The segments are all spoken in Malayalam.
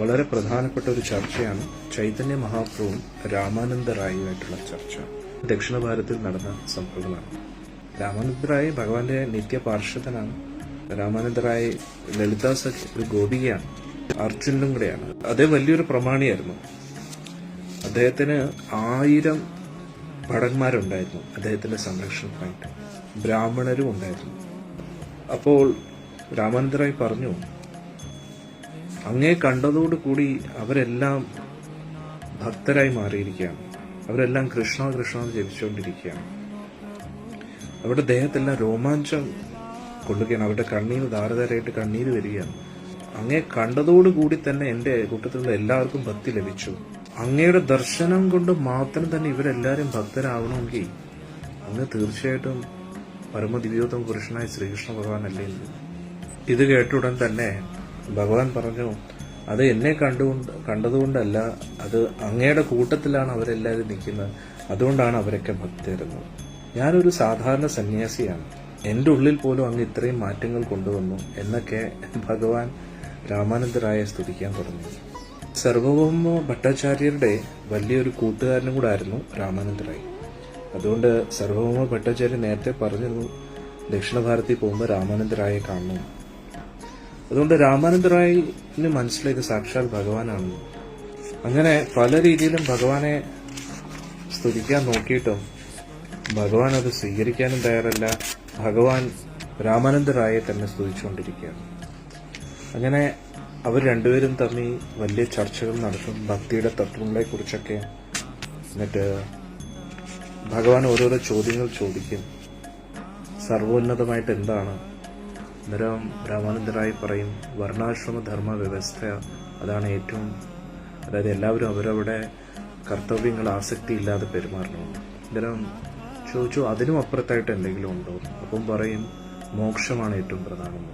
വളരെ പ്രധാനപ്പെട്ട ഒരു ചർച്ചയാണ് ചൈതന്യ മഹാപ്രഭുവും രാമാനന്ദ റായിയുമായിട്ടുള്ള ചർച്ച. ദക്ഷിണ ഭാരതത്തിൽ നടന്ന സംഭവങ്ങളാണ്. രാമാനന്ദ റായ് ഭഗവാന്റെ നിത്യ പാർഷദനാണ് രാമാനന്ദ റായ് ലളിതാ ഒരു ഗോപികയാണ്. അർജുനും കൂടെയാണ്. അതേ വലിയൊരു പ്രമാണിയായിരുന്നു. അദ്ദേഹത്തിന് ആയിരം ഭടന്മാരുണ്ടായിരുന്നു അദ്ദേഹത്തിന്റെ സംരക്ഷണത്തിനായിട്ട്. ബ്രാഹ്മണരും ഉണ്ടായിരുന്നു. അപ്പോൾ രാമാനന്ദ റായ് പറഞ്ഞു അങ്ങേ കണ്ടതോടുകൂടി അവരെല്ലാം ഭക്തരായി മാറിയിരിക്കുകയാണ്. അവരെല്ലാം കൃഷ്ണ കൃഷ്ണ എന്ന് ജപിച്ചുകൊണ്ടിരിക്കുകയാണ്. അവരുടെ ദേഹത്തെല്ലാം രോമാഞ്ചം കൊള്ളുകയാണ്. അവരുടെ കണ്ണീര് ധാരധാരയായിട്ട് കണ്ണീര് വരികയാണ്. അങ്ങേ കണ്ടതോടുകൂടി തന്നെ എന്റെ കൂട്ടത്തിലുള്ള എല്ലാവർക്കും ഭക്തി ലഭിച്ചു. അങ്ങയുടെ ദർശനം കൊണ്ട് മാത്രം തന്നെ ഇവരെല്ലാരും ഭക്തരാവണമെങ്കിൽ അങ്ങ് തീർച്ചയായിട്ടും പരമദിവ്യോത്തമ പുരുഷനായ ശ്രീകൃഷ്ണ ഭഗവാൻ അല്ലേ ഇത് കേട്ട ഉടൻ തന്നെ ഭഗവാൻ പറഞ്ഞു അത് എന്നെ കണ്ടുകൊണ്ട് കണ്ടതുകൊണ്ടല്ല അത് അങ്ങയുടെ കൂട്ടത്തിലാണ് അവരെല്ലാവരും നിൽക്കുന്നത്. അതുകൊണ്ടാണ് അവരൊക്കെ ഭക്തരുന്നത്. ഞാനൊരു സാധാരണ സന്യാസിയാണ്. എന്റെ ഉള്ളിൽ പോലും അങ്ങ് ഇത്രയും മാറ്റങ്ങൾ കൊണ്ടുവന്നു എന്നൊക്കെ ഭഗവാൻ രാമാനന്ദരായ സ്തുതിക്കാൻ തുടങ്ങി സർവഭൗമ ഭട്ടാചാര്യരുടെ വലിയൊരു കൂട്ടുകാരനും കൂടെ ആയിരുന്നു രാമാനന്ദറായി അതുകൊണ്ട് സർവഭൗമ ഭട്ടാചാര്യ നേരത്തെ പറഞ്ഞിരുന്നു ദക്ഷിണ ഭാരതത്തിൽ പോകുമ്പോൾ രാമാനന്ദറായെ കാണണം അതുകൊണ്ട് രാമാനന്ദറായിന് മനസ്സിലായത് സാക്ഷാൽ ഭഗവാനാണ് അങ്ങനെ പല രീതിയിലും ഭഗവാനെ സ്തുതിക്കാൻ നോക്കിയിട്ടും ഭഗവാൻ അത് സ്വീകരിക്കാനും തയ്യാറല്ല. ഭഗവാൻ രാമാനന്ദറായെ തന്നെ സ്തുതിച്ചുകൊണ്ടിരിക്കുകയാണ്. അങ്ങനെ അവർ രണ്ടുപേരും തമ്മിൽ വലിയ ചർച്ചകൾ നടത്തും. ഭക്തിയുടെ തത്വങ്ങളെ കുറിച്ചൊക്കെ എന്നിട്ട് ഭഗവാൻ ഓരോരോ ചോദ്യങ്ങൾ ചോദിക്കും. സർവോന്നതമായിട്ട് എന്താണ് അന്നേരം രാമാനന്ദരായി പറയും വർണാശ്രമ ധർമ്മ വ്യവസ്ഥ അതാണ് ഏറ്റവും അതായത് എല്ലാവരും അവരവിടെ കർത്തവ്യങ്ങൾ ആസക്തി ഇല്ലാതെ പെരുമാറണം. അന്നേരം ചോദിച്ചു അതിനും അപ്പുറത്തായിട്ട് എന്തെങ്കിലും ഉണ്ടോ? അപ്പം പറയും മോക്ഷമാണ് ഏറ്റവും പ്രധാനം.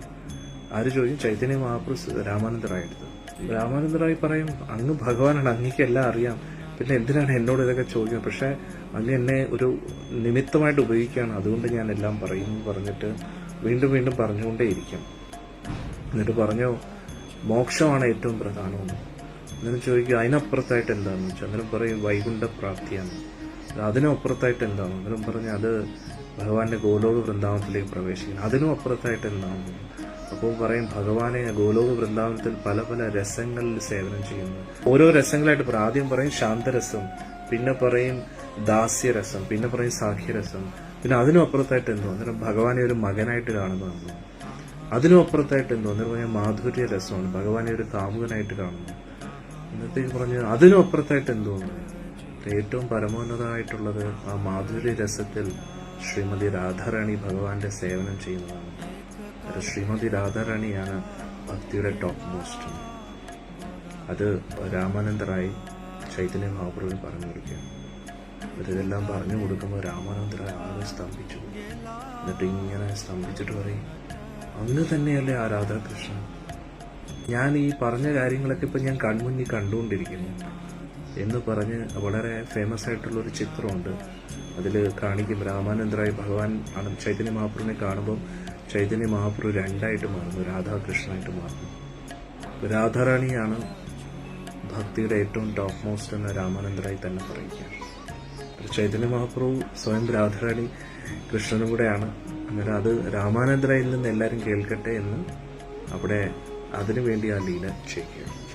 ആര് ചോദിക്കും ചൈതന്യ മഹാപ്രഭു രാമാനന്ദറായി രാമാനന്ദറായി പറയും അങ്ങ് ഭഗവാനാണ് അങ്ങേക്ക് എല്ലാം അറിയാം. പിന്നെ എന്തിനാണ് എന്നോട് ഇതൊക്കെ ചോദിക്കുന്നത്? പക്ഷേ അങ്ങ് എന്നെ ഒരു നിമിത്തമായിട്ട് ഉപയോഗിക്കുകയാണ്. അതുകൊണ്ട് ഞാൻ എല്ലാം പറയും പറഞ്ഞിട്ട് വീണ്ടും വീണ്ടും പറഞ്ഞുകൊണ്ടേയിരിക്കും. എന്നിട്ട് പറഞ്ഞു മോക്ഷമാണ് ഏറ്റവും പ്രധാനമെന്ന് എന്നിട്ട് ചോദിക്കും അതിനപ്പുറത്തായിട്ട് എന്താണെന്ന് വെച്ചാൽ? അന്നേരം പറയും വൈകുണ്ഠ പ്രാപ്തിയാണ് അതിനപ്പുറത്തായിട്ട് എന്താണ്? അന്നേരം പറഞ്ഞ് അത് ഭഗവാന്റെ ഗോലോക വൃന്ദാവനത്തിലേക്ക് പ്രവേശിക്കണം അതിനും അപ്പുറത്തായിട്ട് എന്താണ്? അപ്പോൾ പറയും ഭഗവാനെ ഗോലോക വൃന്ദാവനത്തിൽ പല പല രസങ്ങളിൽ സേവനം ചെയ്യുന്നു. ഓരോ രസങ്ങളായിട്ട് പറയും. ആദ്യം പറയും ശാന്തരസം പിന്നെ പറയും ദാസ്യരസം പിന്നെ പറയും സാഖ്യരസം. പിന്നെ അതിനും അപ്പുറത്തായിട്ട് എന്തോ? അന്നേരം ഭഗവാനെ ഒരു മകനായിട്ട് കാണുന്നു. അതിനും അപ്പുറത്തായിട്ട് എന്തോ? അന്നേരം പറഞ്ഞാൽ മാധുര്യ രസമാണ്. ഭഗവാനെ ഒരു കാമുകനായിട്ട് കാണുന്നു. എന്നത്തേക്ക് പറഞ്ഞ് അതിനും അപ്പുറത്തായിട്ട് എന്തോ? ഏറ്റവും പരമോന്നതമായിട്ടുള്ളത് ആ മാധുര്യ രസത്തിൽ ശ്രീമതി രാധാറാണി ഭഗവാന്റെ സേവനം ചെയ്യുന്നതാണ്. അത് ശ്രീമതി രാധാറാണിയാണ് ഭക്തിയുടെ ടോപ്പ് മോസ്റ്റ്. അത് രാമാനന്ദറായി ചൈതന്യ മഹാപ്രഭു പറഞ്ഞു കൊടുക്കുകയാണ് ഇതെല്ലാം പറഞ്ഞു കൊടുക്കുമ്പോൾ രാമാനന്ദറായി ആകെ സ്തംഭിച്ചു എന്നിട്ട് ഇങ്ങനെ സ്തംഭിച്ചിട്ട് പറയും അങ്ങ് തന്നെയല്ലേ ആ രാധാകൃഷ്ണൻ? ഞാൻ ഈ പറഞ്ഞ കാര്യങ്ങളൊക്കെ ഇപ്പം ഞാൻ കൺമുന്നിൽ കണ്ടുകൊണ്ടിരിക്കുന്നു. എന്ന് പറഞ്ഞ് വളരെ ഫേമസ് ആയിട്ടുള്ള ഒരു ചിത്രമുണ്ട്. അതിൽ കാണിക്കും. രാമാനന്ദറായി ഭഗവാൻ ചൈതന്യ മഹാപ്രഭുവിനെ കാണുമ്പോൾ ചൈതന്യ മഹാപ്രഭു രണ്ടായിട്ട് മാറുന്നു രാധാകൃഷ്ണനായിട്ട് മാറുന്നു. രാധാറാണിയാണ് ഭക്തിയുടെ ഏറ്റവും ടോപ്പ് മോസ്റ്റ് എന്ന രാമാനന്ദരായി തന്നെ പറയുക ചൈതന്യ മഹാപ്രഭു സ്വയം രാധാറാണി കൃഷ്ണനും കൂടെയാണ്. അങ്ങനെ അത് രാമാനന്ദരായിൽ നിന്ന് എല്ലാവരും കേൾക്കട്ടെ എന്ന് അവിടെ അതിനുവേണ്ടി ആ ലീല ചെയ്യുകയാണ്